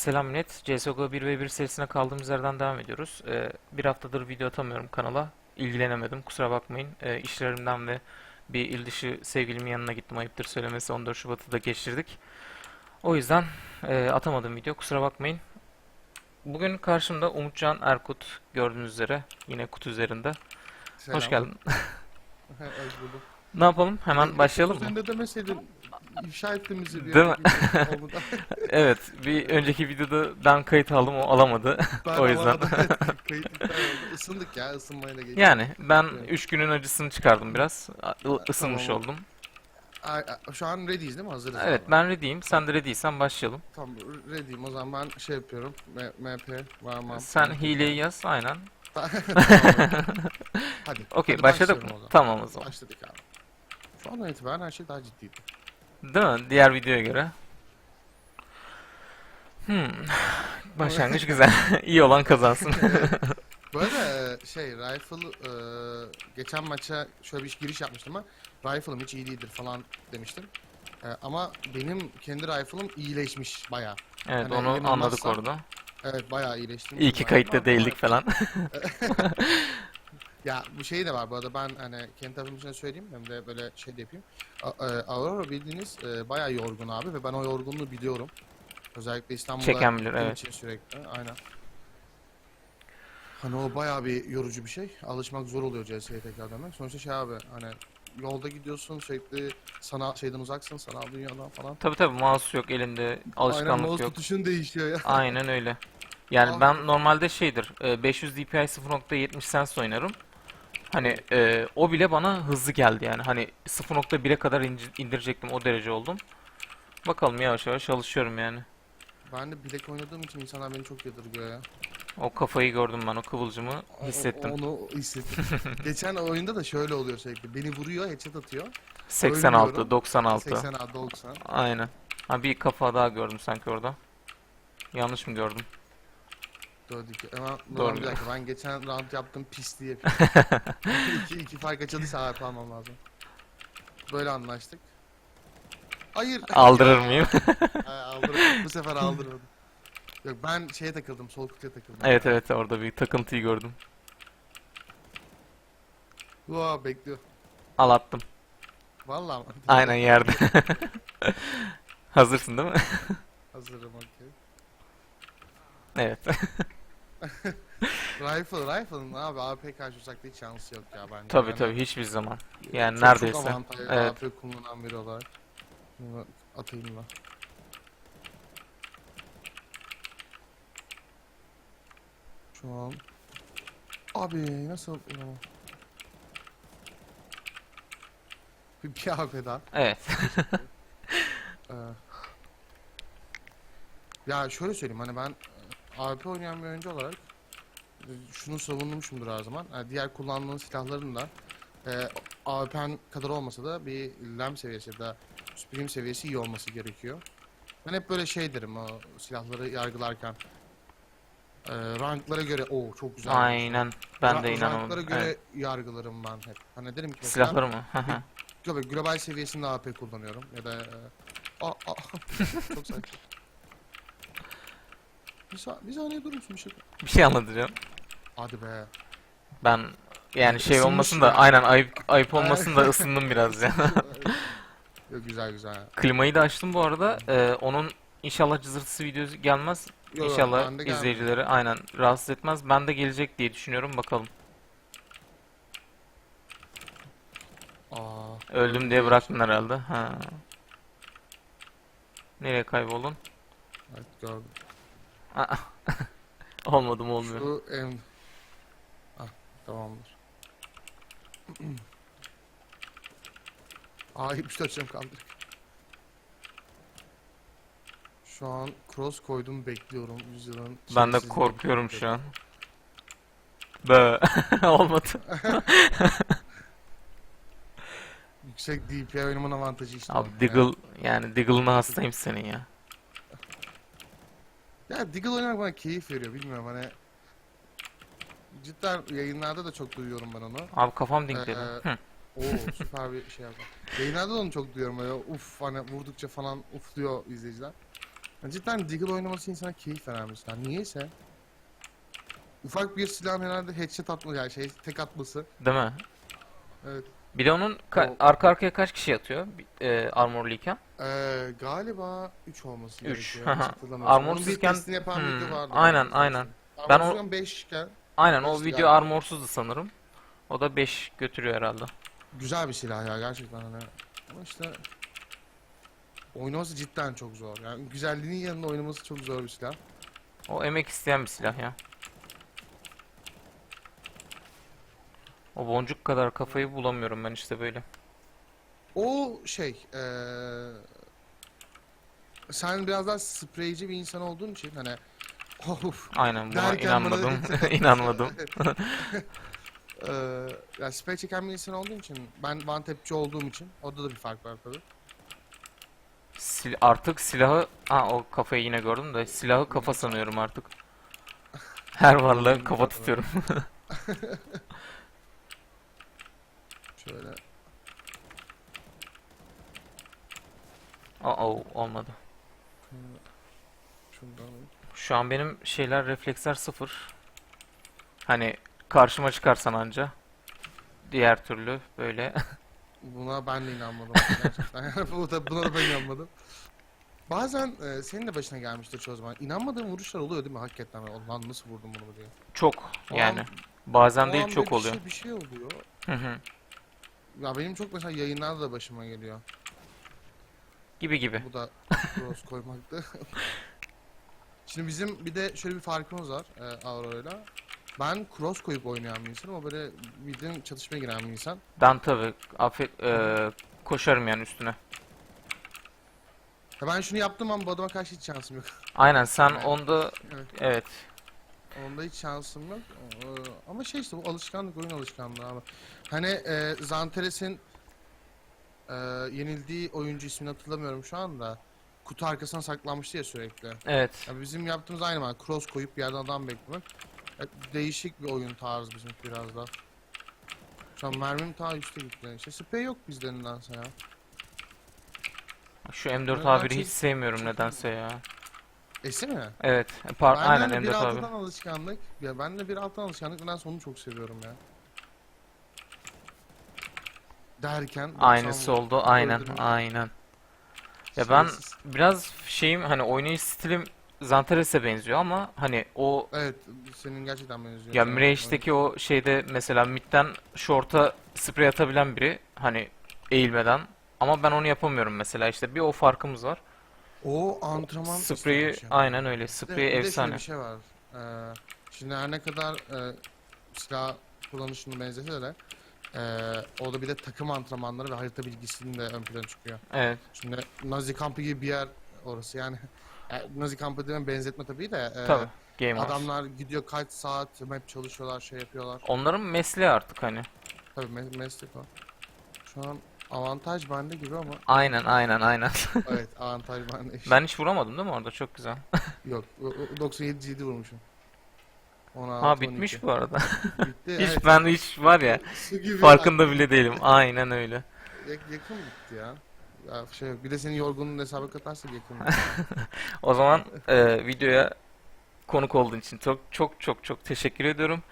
Selam millet. CSGO 1v1 serisine kaldığımız yerden devam ediyoruz. Ee, bir haftadır video atamıyorum kanala. İlgilenemedim. Kusura bakmayın. Ee, işlerimden ve bir il dışı sevgilimin yanına gittim. Ayıptır söylemesi 14 Şubat'ı da geçirdik. O yüzden e, atamadım video. Kusura bakmayın. Bugün karşımda Umutcan Erkut gördüğünüz üzere. Yine kutu üzerinde. Hoş geldin. Hoş bulduk. Ne yapalım? Hemen başlayalım mı? Sen de demeseydin ifşa ettin bizi. bir Değil mi? Evet. Bir önceki videoda ben kayıt aldım. O alamadı. Ben O yüzden. Isındık ya ısınmayla geçti. Yani ben Evet. 3 günün acısını çıkardım biraz. Isınmış Tamam. oldum. Şu an ready'yiz değil mi? Hazırız. Evet ben ready'yim. Sen de ready'ysen başlayalım. Tamam ready'yim o zaman ben şey yapıyorum. MP varmam. Sen hileyi yaz aynen. Hadi. Okey başladık mı? Tamam o zaman. Başladık abi. Şu andan itibaren her şey daha ciddiydi. Değil mi? Diğer videoya göre. Hmm. Başlangıç güzel. İyi olan kazansın. Böyle e, şey rifle e, geçen maça şöyle bir giriş yapmıştım ama rifle'ım hiç iyi değildir falan demiştim. E, ama benim kendi rifle'ım iyileşmiş baya. Evet Hani onu elim anladık olmazsa- orada. Evet bayağı iyileştim. İyi ki kayıtta değildik falan. Ya bu şey de var bu arada ben hani kendi tarafım için söyleyeyim hem de böyle şey de yapayım. A- e, Aurora bildiğiniz e, bayağı yorgun abi ve ben o yorgunluğu biliyorum. Özellikle İstanbul'da Çeken bilir, gittiğim evet. için sürekli aynen. Hani o bayağı bir yorucu bir şey. Alışmak zor oluyor CS'ye tekrar dönmek. Sonuçta şey abi hani yolda gidiyorsun sürekli sanal şeyden uzaksın sanal dünyadan falan. Tabi tabi mouse yok elinde. Aynen Alışkanlık mouse yok. tutuşun değişiyor ya. Aynen öyle. Yani ben normalde şeydir. e, 500 DPI 0.70 Sens oynarım. Hani e, o bile bana hızlı geldi yani. Hani 0.1'e kadar indirecektim o derece oldum. Bakalım yavaş yavaş alışıyorum yani. Ben de bilek oynadığım için insanlar beni çok yadırgıyor ya. O kafayı gördüm ben o kıvılcımı O- hissettim. Onu hissettim. Geçen oyunda da şöyle oluyor sürekli. Beni vuruyor, headshot atıyor. 86, ölmüyorum. 96. 80 a 90. Aynen. Ha bir kafa daha gördüm sanki orada. Yanlış mı gördüm? Dördük. Hemen Doğru. Bir dakika ben geçen round yaptım pisliği yapıyorum. iki, iki fark açıldıysa harf almam lazım. Böyle anlaştık. Hayır. Aldırır mıyım? Aldırır. Bu sefer aldırmadım. Yok ben şeye takıldım, sol kutuya takıldım. evet evet orada bir takıntıyı gördüm. Vaa bekliyor. Al attım. Vallahi mı? Aynen yerde. Hazırsın değil mi? Hazırım okey. Evet. Rifle, rifle'ın abi AP karşı uzakta hiç şansı yok ya bence. tabii Yani tabii hiçbir zaman. Yani çok, neredeyse. Çok avantajlı Evet. AP kullanan biri olarak. Bunu atayım ben. Şu an... Abi nasıl... Ya. Bir, bir AP daha. Evet. Ee, ya şöyle söyleyeyim hani ben AP oynayan bir oyuncu olarak e, şunu savunmuşumdur her zaman. Yani diğer kullandığın silahların da e, AWP'n kadar olmasa da bir LAM seviyesi ya da Supreme seviyesi iyi olması gerekiyor. Ben hep böyle şey derim o silahları yargılarken. E, ranklara göre o çok güzel. Aynen. Ben de Ra- inanamadım. Ranklara göre Evet. yargılarım ben hep. Hani derim ki mesela, Silahları mı? Global seviyesinde AP kullanıyorum ya da e, aa, aa, çok saçma. Bir, sa bir saniye durur musun bir şey? bir şey anlatacağım. Hadi be. Ben yani şey Isınmış olmasın da ya. aynen ayıp ayıp olmasın da ısındım biraz ya. Yok güzel güzel. Klimayı da açtım bu arada. Ee, onun inşallah cızırtısı videosu gelmez. Yo, yo, İnşallah bende gelmedi. izleyicileri aynen rahatsız etmez. Ben de gelecek diye düşünüyorum bakalım. Aa, Öldüm diye bıraktın herhalde. Ha. Nereye kayboldun? Evet gördüm. Aa. Olmadı mı olmuyor. Şu en... Ah tamamdır. Aa 74 canım kaldı. Şu an cross koydum bekliyorum yüzyılın. Ben de korkuyorum şu an. Bö. Olmadı. Yüksek DPI oynamanın avantajı işte. Abi. Diggle yani Diggle'ına hastayım senin ya. Ya Diggle oynamak bana keyif veriyor bilmiyorum hani. Cidden yayınlarda da çok duyuyorum ben onu. Abi kafam dinkledi. Ee. Oo süper bir şey yapar. Yayınlarda da onu çok duyuyorum böyle uf hani vurdukça falan uf diyor izleyiciler. Ya Cidden Deagle oynaması insana keyif veren bir silah. Niyeyse. Ufak bir silahın herhalde headshot atması yani şey tek atması. Değil mi? Evet. Bir de onun ka- O- arka arkaya kaç kişi atıyor e, armorluyken? Ee, galiba 3 olması Üç, gerekiyor. Onun bir Armorsuzken- testini yapan Hmm, video vardı. aynen, aynen. Ben Ben o- Armorsuzken 5 iken Aynen o Kaçtı video galiba. armorsuzdu sanırım. O da 5 götürüyor herhalde. güzel bir silah ya gerçekten hani. Ama işte oynaması cidden çok zor. Yani güzelliğinin yanında oynaması çok zor bir silah. O emek isteyen bir silah ya. O boncuk kadar kafayı bulamıyorum ben işte böyle. O şey eee sen biraz daha spreyci bir insan olduğun için hani of Aynen buna derken bana inanmadım. inanmadım. Eee ya sprey çeken bir insan olduğun için ben one tapçi olduğum için orada da bir fark var tabii. Sil- artık silahı ha o kafayı yine gördüm de silahı kafa sanıyorum artık. Her varlığı kafa tutuyorum. Şöyle Aa olmadı. şundan Şu an benim şeyler refleksler sıfır. Hani karşıma çıkarsan anca. Diğer türlü böyle. Buna ben de inanmadım gerçekten. Yani bu da, buna da ben inanmadım. Bazen e, senin de başına gelmiştir çoğu zaman. İnanmadığın vuruşlar oluyor değil mi hakikaten? Lan nasıl vurdum bunu diye. Çok O yani. an- Bazen değil çok oluyor. Bir şey, bir şey oluyor. Hı hı. Ya benim çok mesela yayınlarda da başıma geliyor. Gibi gibi. Bu da cross koymaktı. Şimdi bizim bir de şöyle bir farkımız var e, Aurora'yla. Ben cross koyup oynayan bir insanım. O böyle bildiğin çatışmaya giren bir insan. Ben tabii affet e, koşarım yani üstüne. Ya ben şunu yaptığım an bu adama karşı hiç şansım yok. Aynen sen Evet. onda Evet. evet. Onda hiç şansım yok. Ee, ama şey işte bu alışkanlık, oyun alışkanlığı abi. Hani e, Zanteres'in e, yenildiği oyuncu ismini hatırlamıyorum şu anda. Kutu arkasına saklanmıştı ya sürekli. Evet. Ya bizim yaptığımız aynı var. Cross koyup bir yerden adam beklemek. Ya değişik bir oyun tarzı bizim biraz da. Şu an mermim ta üstte gitti. İşte sprey yok bizde nedense ya. Şu M4 Evet, A1'i gerçi- hiç sevmiyorum nedense ya. Esi mi? Evet. Par Bende aynen bir M4 A1. altından alışkanlık. Ya ben de bir alttan alışkanlık. Nedense onu çok seviyorum ya. Derken 90 Aynısı oldu. Aynen. Öldürmüş. Aynen. Ya ben Şerefsiz. biraz şeyim hani oynayış stilim Zantares'e benziyor ama hani o Evet, senin gerçekten benziyor. ya Mirage'deki o şeyde mesela midden short'a sprey atabilen biri hani eğilmeden ama ben onu yapamıyorum mesela işte bir o farkımız var. O antrenman Spreyi istemiş ya. aynen öyle. Bir de- Spreyi bir de şöyle efsane. bir şey var. Ee, şimdi her ne kadar e, silah kullanışını benzese de e, orada bir de takım antrenmanları ve harita bilgisinin de ön plana çıkıyor. Evet. Şimdi Nazi kampı gibi bir yer orası yani. yani Nazi kampı demem benzetme tabii de. e, Tabii. Game Wars. Adamlar gidiyor kaç saat map çalışıyorlar, şey yapıyorlar. Onların mesleği artık hani. Tabii me- meslek o. Şu an avantaj bende gibi ama Aynen aynen aynen. evet avantaj bende. Ben hiç vuramadım değil mi orada? Çok güzel. Yok o- o- 97 CD vurmuşum. 16, Ha bitmiş 12. bu arada. Bitti. Hiç evet. ben hiç var ya farkında bile değilim. Aynen öyle. Yak- yakın bitti ya. Ya şey yok. Bir de senin yorgunluğun hesaba katarsak yakın. O zaman e, videoya konuk olduğun için çok çok çok çok teşekkür ediyorum.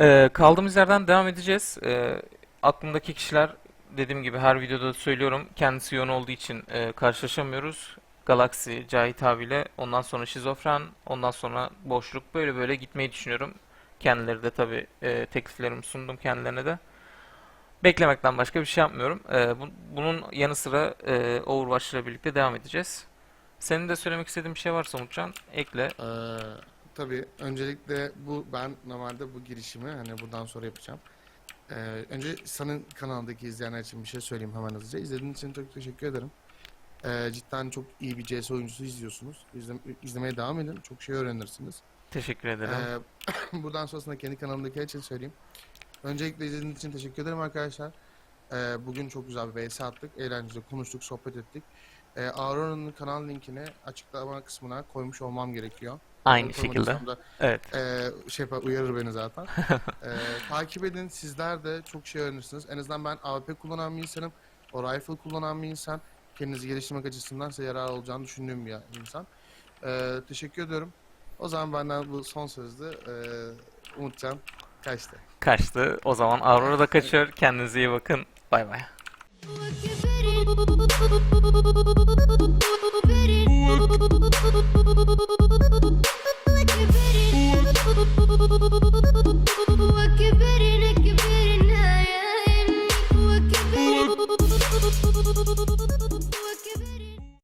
E, kaldığımız yerden devam edeceğiz. E, aklımdaki kişiler dediğim gibi her videoda söylüyorum kendisi yoğun olduğu için e, karşılaşamıyoruz. Galaxy, Cahit abiyle ondan sonra Şizofren, ondan sonra Boşluk böyle böyle gitmeyi düşünüyorum. Kendileri de tabii e, tekliflerimi sundum kendilerine de. Beklemekten başka bir şey yapmıyorum. E, bu- bunun yanı sıra e, Overwatch ile birlikte devam edeceğiz. Senin de söylemek istediğin bir şey varsa Umutcan ekle. Ee, tabii öncelikle bu ben normalde bu girişimi hani buradan sonra yapacağım. Ee, önce senin kanalındaki izleyenler için bir şey söyleyeyim hemen hızlıca. İzlediğin için çok teşekkür ederim. Ee, cidden çok iyi bir CS oyuncusu izliyorsunuz. İzle, izlemeye devam edin. Çok şey öğrenirsiniz. Teşekkür ederim. Ee, buradan sonrasında kendi kanalımdaki için söyleyeyim. Öncelikle izlediğiniz için teşekkür ederim arkadaşlar. Ee, bugün çok güzel bir vs attık. Eğlenceli konuştuk, sohbet ettik. Ee, Aurora'nın kanal linkini açıklama kısmına koymuş olmam gerekiyor. Aynı şekilde. Evet. ee, şey yapar, uyarır beni zaten. Ee, takip edin. Sizler de çok şey öğrenirsiniz. En azından ben AWP kullanan bir insanım. O rifle kullanan bir insan. kendinizi geliştirmek açısından size yarar olacağını düşündüğüm bir insan. Ee, teşekkür ediyorum. O zaman benden bu son sözdü. Ee, Umutcan kaçtı. Kaçtı. O zaman Aurora da kaçıyor. Kendinize iyi bakın. Bay bay. Thank